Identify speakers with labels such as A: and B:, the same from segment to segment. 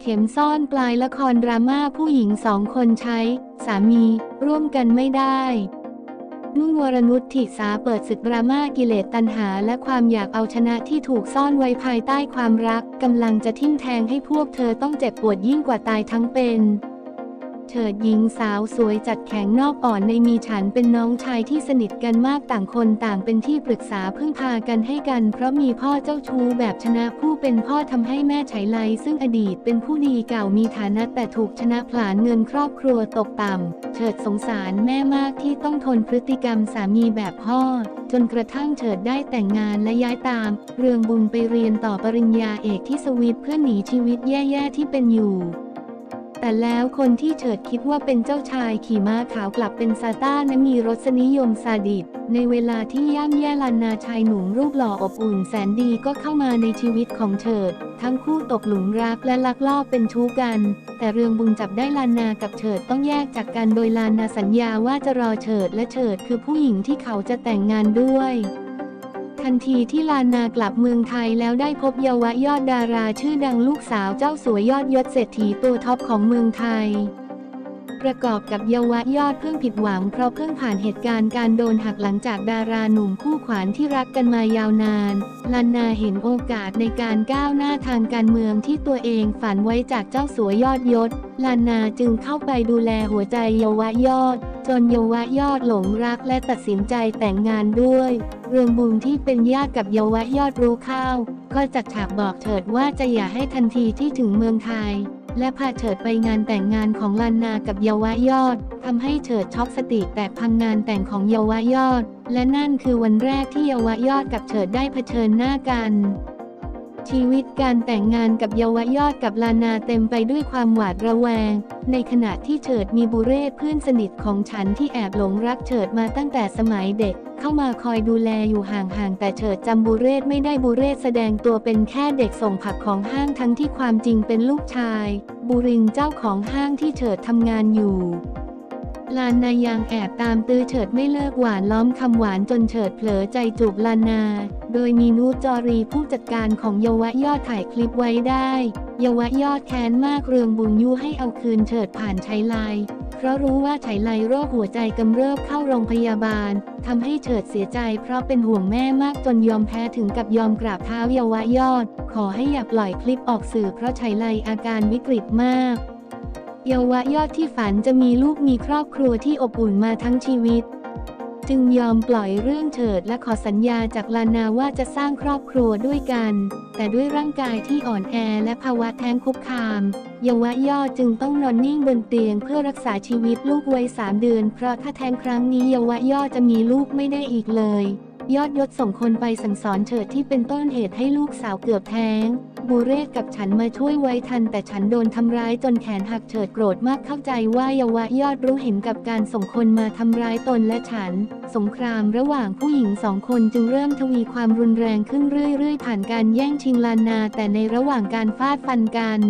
A: เข็มซ่อนปลายละครดราม่าผู้หญิงสองคนใช้ สามี ร่วมกันไม่ได้นุ่นวรนุชถิสาเปิดศึกดราม่ากิเลสตัณหา และความอยากเอาชนะที่ถูกซ่อนไว้ภายใต้ความรักกำลังจะทิ่มแทงให้พวกเธอต้องเจ็บปวดยิ่งกว่าตายทั้งเป็น เถิดหญิงสาวสวยจัดแข็งนอกอ่อนในมีฉันเป็นน้องชายที่สนิทกันมากต่างคนต่างเป็นที่ปรึกษาพึ่งพากันให้กัน เพราะมีพ่อเจ้าชู้แบบชนะผู้เป็นพ่อทำให้แม่ไฉไลซึ่งอดีตเป็นผู้ดีเก่ามีฐานะแต่ถูกชนะผลาญเงินครอบครัวตกต่ำเฉิดสงสารแม่มากที่ต้องทนพฤติกรรมสามีแบบพ่อ จนกระทั่งเฉิดได้แต่งงานและย้ายตาม เรืองบุญไปเรียนต่อปริญญาเอกที่สวิตเพื่อหนีชีวิตแย่ๆที่เป็นอยู่ แต่แล้วคนที่เฉิดคิดว่าเป็นเจ้าชายขี่ม้าขาวกลับเป็นซาต้าและมีรสนิยมซาดิสในเวลาที่ย่ำแย่ลันนาชายหนุ่มรูปหล่ออบอุ่นแสนดีก็เข้ามาในชีวิตของเฉิด ทั้งคู่ตกหลุมรักและลักลอบเป็นชู้กัน แต่เรืองบุญจับได้ลานากับเฉิดต้องแยกจากกันโดยลานาสัญญาว่าจะรอเฉิดและเฉิดคือผู้หญิงที่เขาจะแต่งงานด้วย ทันทีที่ลานา กลับเมืองไทยแล้วได้พบเยาวะยอดดาราชื่อดังลูกสาวเจ้าสวยยอดยศเศรษฐีตัวท็อปของเมืองไทย ประกอบกับเยาวะยอดเพิ่งผิดหวังเพราะเพิ่งผ่านเหตุการณ์การโดนหักหลังจากดาราหนุ่มคู่ขวานที่รักกันมายาวนาน ลานนาเห็นโอกาสในการก้าวหน้าทางการเมืองที่ตัวเองฝันไว้จากเจ้าสัวยอดยศ ลานนาจึงเข้าไปดูแลหัวใจเยาวะยอด จนเยาวะยอดหลงรักและตัดสินใจแต่งงานด้วย เรืองบุญที่เป็นญาติกับเยาวะยอดรู้ข้าวก็จัดฉากบอกเถิดว่าจะอย่าให้ทันทีที่ถึงเมืองไทย และพาเฉิดไปงานแต่งงานของลานนากับเยาวะยอดทำให้เฉิดช็อกสติแตกพังงานแต่งของเยาวะยอด และนั่นคือวันแรกที่เยาวะยอดกับเฉิดได้เผชิญหน้ากัน ชีวิตการแต่งงานกับเยาวยอดกับลานาเต็มไปด้วยความหวาดระแวง ในขณะที่เฉิดมีบุเรศเพื่อนสนิทของฉันที่แอบหลงรักเฉิดมาตั้งแต่สมัยเด็ก เข้ามาคอยดูแลอยู่ห่างๆ แต่เฉิดจำบุเรศไม่ได้บุเรศแสดงตัวเป็นแค่เด็กส่งผักของห้างทั้งที่ความจริงเป็นลูกชาย บุรินเจ้าของห้างที่เฉิดทำงานอยู่ ลานนายังแอบตามตื้อเฉิดไม่เลิกหวานล้อมคำหวานจนเฉิดเผลอใจจูบลานนา โดยมีนูจอรีผู้จัดการของเยาวะยอดถ่ายคลิปไว้ได้ เยาวะยอดแค้นมากเรืองบุญยุให้เอาคืนเฉิดผ่านใช้ไลเพราะรู้ว่าไฉไลโรคหัวใจกำเริบเข้าโรงพยาบาลทำให้เฉิดเสียใจเพราะเป็นห่วงแม่มากจนยอมแพ้ถึงกับยอมกราบเท้าเยาวะยอด ขอให้อย่าปล่อยคลิปออกสื่อเพราะไฉไลอาการวิกฤตมาก เยาวะยอดที่ฝันจะมีลูกมีครอบครัวที่อบอุ่นมาทั้งชีวิต จึงยอมปล่อยเรื่องเฉิดและขอสัญญาจากลานาว่าจะสร้างครอบครัวด้วยกัน แต่ด้วยร่างกายที่อ่อนแอและภาวะแท้งคุกคาม เยาวะยอดจึงต้องนอนนิ่งบนเตียงเพื่อรักษาชีวิตลูกวัยสามเดือน เพราะถ้าแท้งครั้งนี้เยาวะยอดจะมีลูกไม่ได้อีกเลย ยอดยศส่งคนไปสั่งสอนเฉิดที่เป็นต้นเหตุให้ลูกสาวเกือบแท้ง บูเรศกับฉันมาช่วยไว้ทัน แต่ฉันโดนทำร้ายจนแขนหักเฉิดโกรธมากเข้าใจว่าเยาวะยอดรู้เห็นกับการส่งคนมาทำร้ายตนและฉัน สงครามระหว่างผู้หญิงสองคนจึงเริ่มทวีความรุนแรงขึ้นเรื่อยๆ ผ่านการแย่งชิงลานนา แต่ในระหว่างการฟาดฟันกัน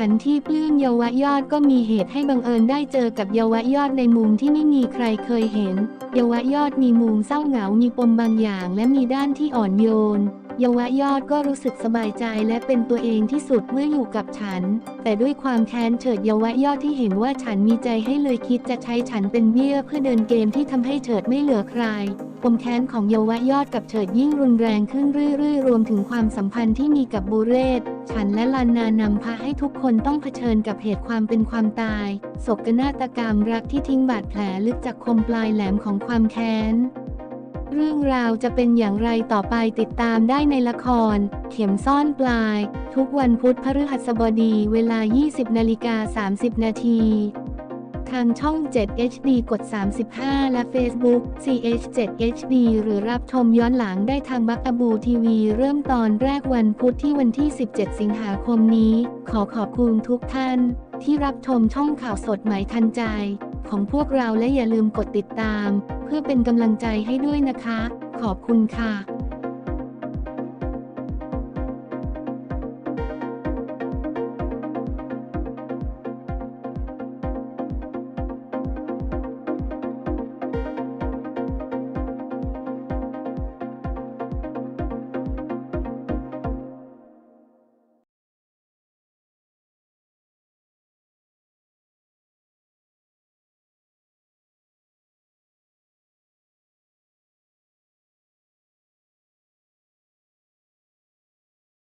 A: ฉันที่ปลื้มเยาวยอดก็มีเหตุให้บังเอิญได้เจอกับเยาวยอดในมุมที่ไม่มีใครเคยเห็น เยาวยอดมีมุมเศร้าเหงา มีปมบางอย่าง และมีด้านที่อ่อนโยน เยาวะยอดก็รู้สึกสบายใจและเป็นตัวเองที่สุดเมื่ออยู่กับฉัน แต่ด้วยความแค้นเฉิดเยาวะยอดที่เห็นว่าฉันมีใจให้เลยคิดจะใช้ฉันเป็นเบี้ยเพื่อเดินเกมที่ทำให้เฉิดไม่เหลือใครปมแค้นของเยาวะยอดกับเฉิดยิ่งรุนแรงขึ้นเรื่อยๆ รวมถึงความสัมพันธ์ที่มีกับบูเรศ ฉันและลานนานำพาให้ทุกคนต้องเผชิญกับเหตุความเป็นความตายโศกนาฏกรรมรักที่ทิ้งบาดแผลลึกจากคมปลายแหลมของความแค้น เรื่องราวจะเป็นอย่างไรต่อไปติดตามได้ในละคร เข็มซ่อนปลาย ทุกวันพุธพฤหัสบดีเวลา 20นาฬิกา30 นาที ทางช่อง 7 HD กด 35 และ Facebook CH7 HD หรือรับชมย้อนหลังได้ทางบักอบูทีวีเริ่มตอนแรกวันพุธที่วันที่ 17 สิงหาคมนี้ ขอขอบคุณทุกท่าน ที่รับชมช่องข่าวสดหมายทันใจ ของพวกเราและอย่าลืมกดติดตาม เพื่อเป็นกำลังใจให้ด้วยนะคะ ขอบคุณค่ะ